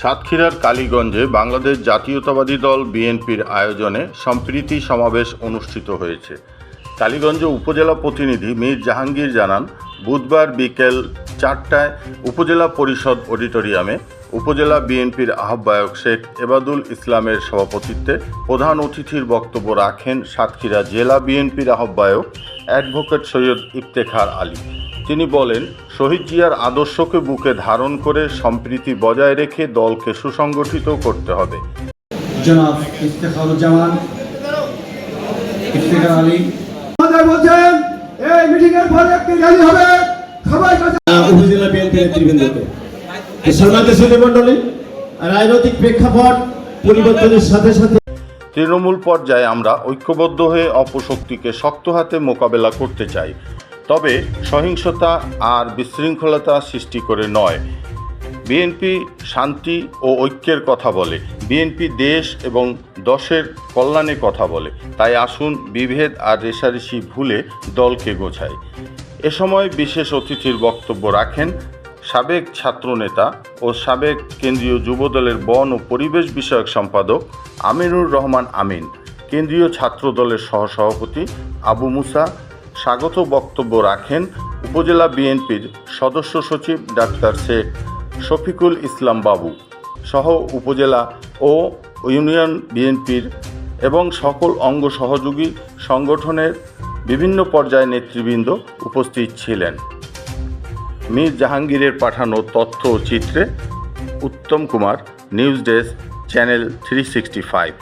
সাতক্ষীরার কালীগঞ্জে বাংলাদেশ জাতীয়তাবাদী দল বিএনপির আয়োজনে সম্প্রীতি সমাবেশ অনুষ্ঠিত হয়েছে। কালীগঞ্জ উপজেলা প্রতিনিধি মীর জাহাঙ্গীর জানান, বুধবার বিকেল চারটায় উপজেলা পরিষদ অডিটোরিয়ামে উপজেলা বিএনপির আহ্বায়ক শেখ এবাদুল ইসলামের সভাপতিত্বে প্রধান অতিথির বক্তব্য রাখেন সাতক্ষীরা জেলা বিএনপির আহ্বায়ক অ্যাডভোকেট সৈয়দ ইফতেখার আলী। তিনি বলেন শহীদ জিয়ার আদর্শকে বুকে ধারণ করে সম্প্রীতি বজায় রেখে দলকে সুসংগঠিত করতে হবে। জনাব ইফতেখারুজ্জামান ইফতেখার আলী। বলছেন এই মিটিং এর পরে একটি র্যালি হবে। সবাই উপজেলা বিএনপি নেতৃবৃন্দকে। সম্মানিত সুধী রাজনৈতিক প্রেক্ষাপট পরিবর্তনের সাথে সাথে তৃণমূল পর্যায়ে আমরা ঐক্যবদ্ধ হয়ে অপশক্তিকে শক্ত হাতে মোকাবেলা করতে চাই। তবে সহিংসতা আর বিশৃঙ্খলতা সৃষ্টি করে নয়। বিএনপি শান্তি ও ঐক্যের কথা বলে, বিএনপি দেশ এবং দশের কল্যাণে কথা বলে। তাই আসুন বিভেদ আর রেশারেশি ভুলে দলকে গোছায় এ সময় বিশেষ অতিথির বক্তব্য রাখেন সাবেক ছাত্রনেতা ও সাবেক কেন্দ্রীয় যুবদলের বন ও পরিবেশ বিষয়ক সম্পাদক আমিনুর রহমান আমিন, কেন্দ্রীয় ছাত্র দলের সহসভাপতি আবু মুসা স্বাগত বক্তব্য রাখেন উপজেলা বিএনপির সদস্য সচিব ডাক্তার শেখ শফিকুল ইসলাম বাবু সহ উপজেলা ও ইউনিয়ন বিএনপির এবং সকল অঙ্গ সহযোগী সংগঠনের বিভিন্ন পর্যায়ে নেতৃবৃন্দ উপস্থিত ছিলেন। মীর জাহাঙ্গীরের পাঠানো তথ্য ও চিত্রে Uttam Kumar, news desk, channel three sixty five